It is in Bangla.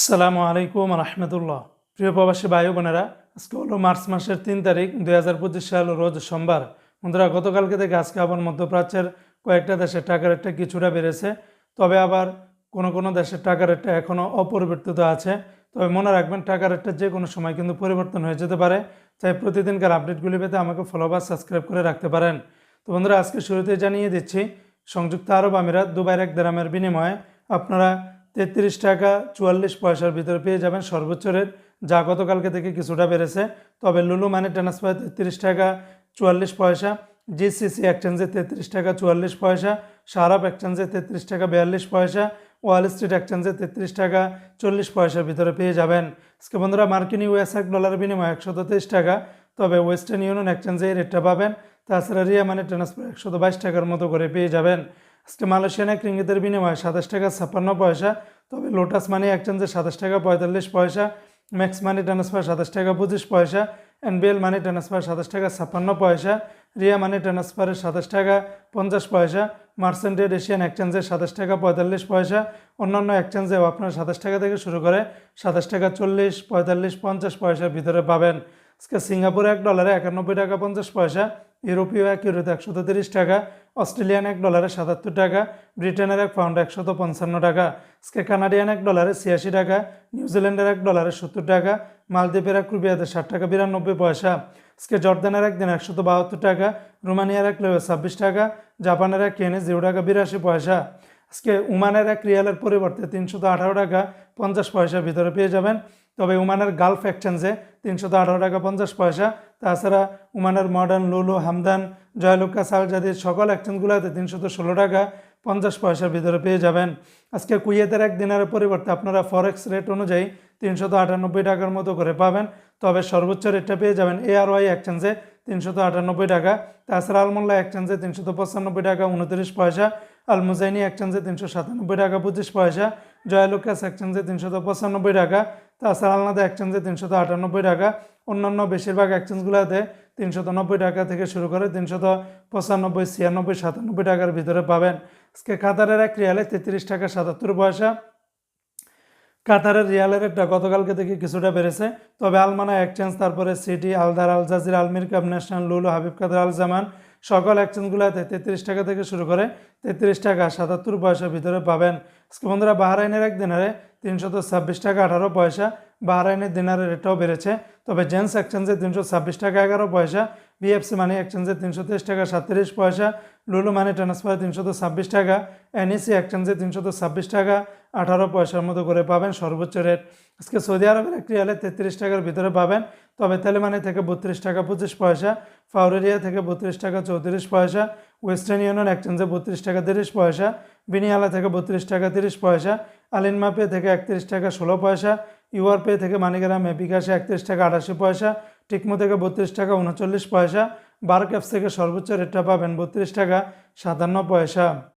আসসালামু আলাইকুম রহমতুল্লাহ। প্রিয় প্রবাসী ভাই বোনেরা আজকে হলো মার্চ মাসের তিন তারিখ, দুই হাজার পঁচিশ সাল, রোজ সোমবার। বন্ধুরা, গতকালকে থেকে আজকে আবার মধ্যপ্রাচ্যের কয়েকটা দেশের টাকা রেটটা কিছুটা বেড়েছে, তবে আবার কোনো কোনো দেশের টাকা রেটটা এখনও অপরিবর্তিত আছে। তবে মনে রাখবেন টাকা রেটটা যে কোনো সময় কিন্তু পরিবর্তন হয়ে যেতে পারে, তাই প্রতিদিনকার আপডেটগুলি পেতে আমাকে ফলো বা সাবস্ক্রাইব করে রাখতে পারেন। তো বন্ধুরা, আজকে শুরুতে জানিয়ে দিচ্ছি, সংযুক্ত আরব আমিরাত, দুবাইয়ের এক দেরামের বিনিময়ে আপনারা তেত্রিশ টাকা চুয়াল্লিশ পয়সার ভিতরে পেয়ে যাবেন সর্বোচ্চ রেট যা গতকালকে থেকে কিছুটা বেড়েছে। তবে লুলু মানি ট্রান্সফার তেত্রিশ টাকা চুয়াল্লিশ পয়সা জিসিসি এক্সচেঞ্জে তেত্রিশ টাকা চুয়াল্লিশ পয়সা সারাপ এক্সচেঞ্জে তেত্রিশ টাকা বিয়াল্লিশ পয়সা ওয়াল স্ট্রিট এক্সচেঞ্জে তেত্রিশ টাকা চল্লিশ পয়সার ভিতরে পেয়ে যাবেন। আজকে বন্ধুরা, মার্কিন ইউএস এক ডলার বিনিময়ে একশত তেইশ টাকা, তবে ওয়েস্টার্ন ইউনিয়ন এক্সচেঞ্জে এই রেটটা পাবেন। তাছাড়া রিয়া মানি ট্রান্সফার একশত বাইশ টাকার মতো করে পেয়ে যাবেন। আজকে মালয়েশিয়ান এক রিঙ্গিতের বিনিময়ে সাতাশ টাকা ছাপ্পান্ন পয়সা, তবে লোটাস মানি এক্সচেঞ্জে সাতাশ টাকা পঁয়তাল্লিশ পয়সা, ম্যাক্স মানি ট্রান্সফার সাতাশ টাকা পঁচিশ পয়সা, এনবিএল মানি ট্রান্সফার সাতাশ টাকা ছাপ্পান্ন পয়সা, রিয়া মানি ট্রান্সফারের সাতাশ টাকা পঞ্চাশ পয়সা মার্সেন্টেড এশিয়ান এক্সচেঞ্জে সাতাশ টাকা পঁয়তাল্লিশ পয়সা, অন্যান্য এক্সচেঞ্জেও আপনার সাতাশ টাকা থেকে শুরু করে সাতাশ টাকা চল্লিশ, পঁয়তাল্লিশ, পঞ্চাশ পয়সার ভিতরে পাবেন। আজকে সিঙ্গাপুরে এক ডলারে একানব্বই টাকা পঞ্চাশ পয়সা ইউরোপীয় এক ইউরোতে একশত তিরিশ টাকা, অস্ট্রেলিয়ান এক ডলারে সাতাত্তর টাকা, ব্রিটেনের এক পাউন্ড একশত পঞ্চান্ন টাকা আজকে কানাডিয়ান এক ডলারে ছিয়াশি টাকা নিউজিল্যান্ডের এক ডলারে সত্তর টাকা, মালদ্বীপের এক রুপিয়াতে ষাট টাকা বিরানব্বই পয়সা আজকে জর্দানের এক দিন একশত বাহাত্তর টাকা, রোমানিয়ার এক লেবে ছাব্বিশ টাকা, জাপানের এক কেনে জিরো টাকা বিরাশি পয়সা। আজকে উমানের এক রিয়ালের পরিবর্তে তিনশত আঠারো টাকা পঞ্চাশ পয়সার ভিতরে পেয়ে যাবেন। তবে উমানের গালফ এক্সচেঞ্জে তিনশত আঠারো টাকা পঞ্চাশ পয়সা। তাছাড়া উমানের মডার্ন লুলু, হামদান, জয়লুকা, সালজাদির সকল এক্সচেঞ্জগুলোতে তিনশত ষোলো টাকা পঞ্চাশ পয়সার ভিতরে পেয়ে যাবেন। আজকে কুয়েতের এক দিনের পরিবর্তে আপনারা ফরেক্স রেট অনুযায়ী তিনশত আটানব্বই টাকার মতো করে পাবেন। তবে সর্বোচ্চ রেটটা পেয়ে যাবেন এআরওয়াই এক্সচেঞ্জে তিনশত আটানব্বই টাকা। তাছাড়া আলমোল্লা এক্সচেঞ্জে তিনশত পঁচানব্বই টাকা উনত্রিশ পয়সা। আল মুজাইনি এক্সচেঞ্জে তিনশো সাতানব্বই টাকা পঁচিশ পয়সা। জয়ালুকাস এক্সচেঞ্জে তিনশত পঁচানব্বই টাকা, তাছাড়া আলনাদা এক্সচেঞ্জে তিনশত আটানব্বই টাকা, অন্যান্য বেশিরভাগ এক্সচেঞ্জগুলোতে তিনশত নব্বই টাকা থেকে শুরু করে তিনশত পঁচানব্বই, ছিয়ানব্বই, সাতানব্বই টাকার ভিতরে পাবেন। আজকে কাতারের এক রিয়ালে তেত্রিশ টাকা সাতাত্তর পয়সা। কাতারের রিয়ালের রেটটা গতকালকে থেকে কিছুটা বেড়েছে, তবে আলমানা এক্সচেঞ্জ তারপরে সিটি আলদার আল জাজির আলমির কাপ ন্যাশনাল, লুলু, হাবিব কাদের, আল জামান সকল এক্সচেঞ্জগুলোতে তেত্রিশ টাকা থেকে শুরু করে তেত্রিশ টাকা সাতাত্তর পয়সার ভিতরে পাবেন। আজকে বন্ধুরা বাহারাইনের এক দিনারে তিনশত ছাব্বিশ টাকা আঠারো পয়সা বাহরাইনের দিনারের রেটটাও বেড়েছে। তবে জেন্টস এক্সচেঞ্জে তিনশো ছাব্বিশ টাকা এগারো পয়সা, বিএফসি মানি এক্সচেঞ্জে তিনশো তেইশ টাকা সাতত্রিশ পয়সা, লুলু মানি ট্রান্সফার তিনশত ছাব্বিশ টাকা, এনইসি এক্সচেঞ্জে তিনশত ছাব্বিশ টাকা, আঠারো পয়সার মতো করে পাবেন সর্বোচ্চ রেট। আজকে সৌদি আরবের একটি রিয়ালে তেত্রিশ টাকার ভিতরে পাবেন, তবে তেলেমানি থেকে বত্রিশ টাকা পঁচিশ পয়সা ফাউরেরিয়া থেকে বত্রিশ টাকা চৌত্রিশ পয়সা, ওয়েস্টার্ন ইউনিয়ন এক্সচেঞ্জে বত্রিশ টাকা তিরিশ পয়সা, বিনিয়ালা থেকে বত্রিশ টাকা তিরিশ পয়সা আলিনমাপে থেকে একত্রিশ টাকা ষোলো পয়সা ইউআরপে থেকে মানিগ্রামে বিকাশে একত্রিশ টাকা আটাশি পয়সা, টিকমো থেকে বত্রিশ টাকা উনচল্লিশ পয়সা, বার ক্যাপস থেকে সর্বোচ্চ রেটটা পাবেন বত্রিশ টাকা সাতান্ন পয়সা।